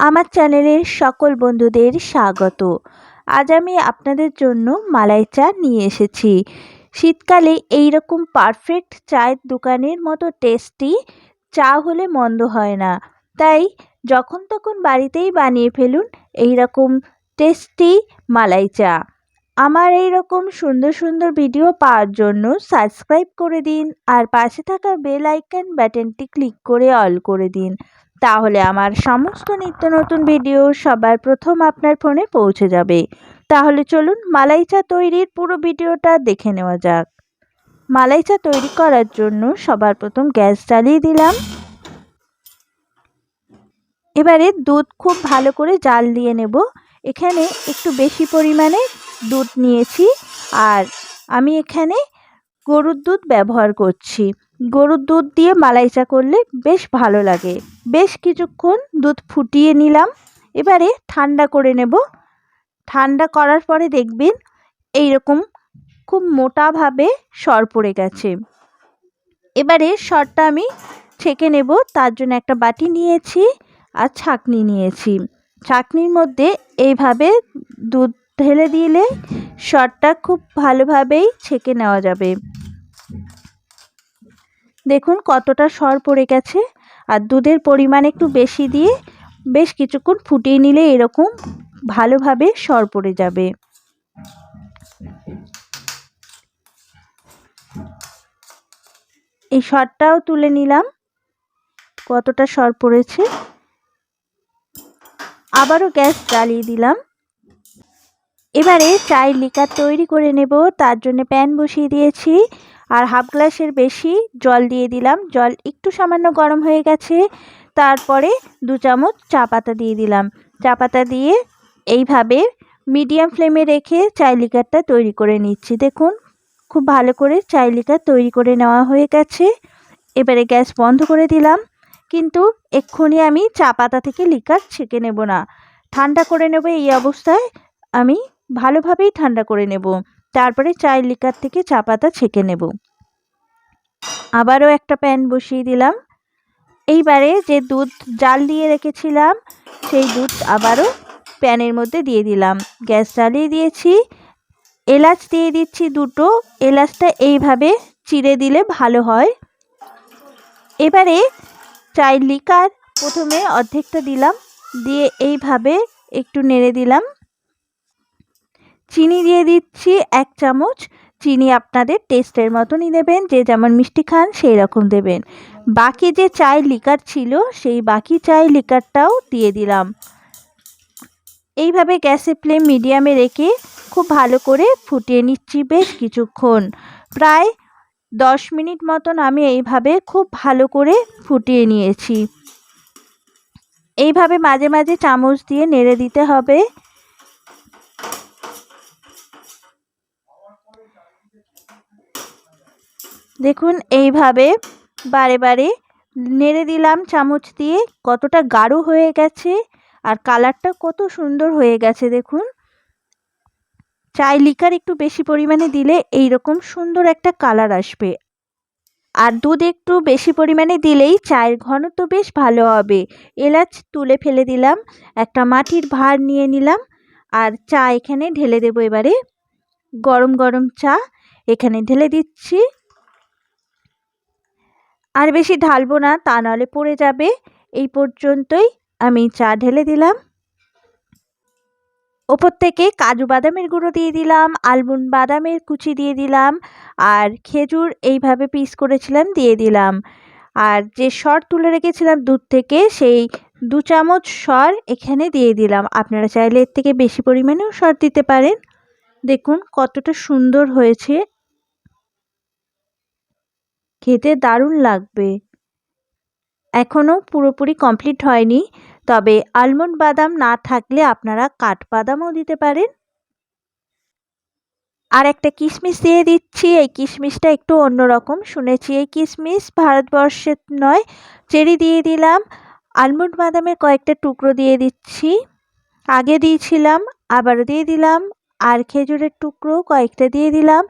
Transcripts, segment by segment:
আমার চ্যানেলের সকল বন্ধুদের স্বাগত। আজ আমি আপনাদের জন্য মালাই চা নিয়ে এসেছি। শীতকালে এই রকম পারফেক্ট চায়ের দোকানের মতো টেস্টি চা হলে মন্দ হয় না। তাই যখন তখন বাড়িতেই বানিয়ে ফেলুন এই রকম টেস্টি মালাই চা। আমার এই রকম সুন্দর সুন্দর ভিডিও পাওয়ার জন্য সাবস্ক্রাইব করে দিন আর পাশে থাকা বেল আইকন বাটনটি ক্লিক করে অল করে দিন। তাহলে আমার সমস্ত নিত্য নতুন ভিডিও সবার প্রথম আপনার ফোনে পৌঁছে যাবে। তাহলে চলুন মালাই চা তৈরির পুরো ভিডিওটা দেখে নেওয়া যাক। মালাই চা তৈরি করার জন্য সবার প্রথম গ্যাস জ্বালিয়ে দিলাম। এবারে দুধ খুব ভালো করে জাল দিয়ে নেব। এখানে একটু বেশি পরিমাণে দুধ নিয়েছি আর আমি এখানে গরুর দুধ ব্যবহার করছি। গরুর দুধ দিয়ে মালাইচা করলে বেশ ভালো লাগে। বেশ কিছুক্ষণ দুধ ফুটিয়ে নিলাম। এবারে ঠান্ডা করে নেব। ঠান্ডা করার পরে দেখবেন এই রকম খুব মোটাভাবে সর পড়ে গেছে। এবারে সরটা আমি ছেঁকে নেব। তার জন্য একটা বাটি নিয়েছি আর ছাকনি নিয়েছি। ছাকনির মধ্যে এইভাবে দুধ ঢেলে দিলে সরটা খুব ভালোভাবেই ছেঁকে নেওয়া যাবে। দেখুন কতটা সর পড়ে গেছে। আর দুধের পরিমাণ একটু বেশি দিয়ে বেশ কিছুক্ষণ ফুটিয়ে নিলে এরকম ভালোভাবে সর পড়ে যাবে। এই সরটাও তুলে নিলাম। কতটা সর পড়েছে। আবারও গ্যাস জ্বালিয়ে দিলাম। এবারে চায়ের লিকার তৈরি করে নেব, তার জন্য প্যান বসিয়ে দিয়েছি। আর হাফ গ্লাসের বেশি জল দিয়ে দিলাম। জল একটু সামান্য গরম হয়ে গেছে। তারপরে দু চামচ চা পাতা দিয়ে দিলাম। চা পাতা দিয়ে এইভাবে মিডিয়াম ফ্লেমে রেখে চাই লিকারটা তৈরি করে নিচ্ছি। দেখুন, খুব ভালো করে চাই লিকার তৈরি করে নেওয়া হয়ে গেছে। এবারে গ্যাস বন্ধ করে দিলাম। কিন্তু এক্ষুনি আমি চা পাতা থেকে লিকার ছেঁকে নেব না। ঠান্ডা করে নেব এই অবস্থায়। আমি ভালোভাবেই ঠান্ডা করে নেব। তারপরে চায়ের লিকার থেকে চা পাতা ছেঁকে নেব। আবারও একটা প্যান বসিয়ে দিলাম। এইবারে যে দুধ জাল দিয়ে রেখেছিলাম, সেই দুধ আবারও প্যানের মধ্যে দিয়ে দিলাম। গ্যাস জ্বালিয়ে দিয়েছি। এলাচ দিয়ে দিচ্ছি দুটো। এলাচটা এইভাবে চিড়ে দিলে ভালো হয়। এবারে চাই লিকার প্রথমে অর্ধেকটা দিলাম। দিয়ে এইভাবে একটু নেড়ে দিলাম। চিনি দিয়ে দিচ্ছি এক চামচ। চিনি আপনাদের টেস্টের মতনই দেবেন, যে যেমন মিষ্টি খান সেই রকম দেবেন। বাকি যে চায়ের লিকার ছিল, সেই বাকি চায়ের লিকারটাও দিয়ে দিলাম। এইভাবে গ্যাসের ফ্লেম মিডিয়ামে রেখে খুব ভালো করে ফুটিয়ে নিচ্ছি বেশ কিছুক্ষণ। প্রায় দশ মিনিট মতন আমি এইভাবে খুব ভালো করে ফুটিয়ে নিয়েছি। এইভাবে মাঝে মাঝে চামচ দিয়ে নেড়ে দিতে হবে। দেখুন, এইভাবে বারে বারে নেড়ে দিলাম চামচ দিয়ে। কতটা গাঢ় হয়ে গেছে আর কালারটা কত সুন্দর হয়ে গেছে, দেখুন। চাই লিকার একটু বেশি পরিমাণে দিলে এই রকম সুন্দর একটা কালার আসবে। আর দুধ একটু বেশি পরিমাণে দিলেই চায়ের ঘনত্ব বেশ ভালো হবে। এলাচ তুলে ফেলে দিলাম, একটা মাটির ভার নিয়ে নিলাম আর চা এখানে ঢেলে দেবো এবারে। গরম গরম চা এখানে ঢেলে দিচ্ছি। আর বেশি ঢালবো না, তা নাহলে পড়ে যাবে। এই পর্যন্তই আমি চা ঢেলে দিলাম। ওপর থেকে কাজু বাদামের গুঁড়ো দিয়ে দিলাম, আলমন্ড বাদামের কুচি দিয়ে দিলাম, আর খেজুর এইভাবে পিস করেছিলাম, দিয়ে দিলাম। আর যে সর তুলে রেখেছিলাম দুধ থেকে, সেই দু চামচ সর এখানে দিয়ে দিলাম। আপনারা চাইলে এর থেকে বেশি পরিমাণেও সর দিতে পারেন। দেখুন কতটা সুন্দর হয়েছে। খেতে দারুণ লাগবে। এখনও পুরোপুরি কমপ্লিট হয়নি, তবে আলমন্ড বাদাম না থাকলে আপনারা কাঠবাদামও দিতে পারেন। আর একটা কিশমিশ দিয়ে দিচ্ছি, এই কিশমিশটা একটু অন্যরকম। শুনেছি এই কিশমিশ ভারতবর্ষের নয়, চেরি দিয়ে দিলাম। আলমন্ড বাদামের কয়েকটা টুকরো দিয়ে দিচ্ছি। আগে দিয়েছিলাম আবারও দিয়ে দিলাম। আর খেজুরের টুকরো কয়েকটা দিয়ে দিলাম।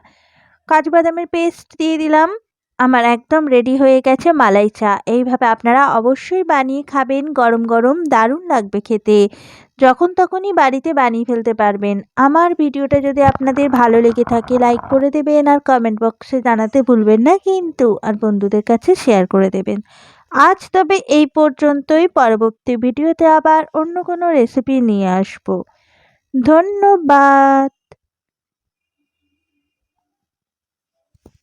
কাজু বাদামের পেস্ট দিয়ে দিলাম। আমার একদম রেডি হয়ে গেছে মালাই চা। এইভাবে আপনারা অবশ্যই বানিয়ে খাবেন, গরম গরম দারুণ লাগবে খেতে। যখন তখনই বাড়িতে বানিয়ে ফেলতে পারবেন। আমার ভিডিওটা যদি আপনাদের ভালো লেগে থাকে লাইক করে দেবেন আর কমেন্ট বক্সে জানাতে ভুলবেন না কিন্তু। আর বন্ধুদের কাছে শেয়ার করে দেবেন। আজ তবে এই পর্যন্তই। পরবর্তী ভিডিওতে আবার অন্য কোনো রেসিপি নিয়ে আসব। ধন্যবাদ।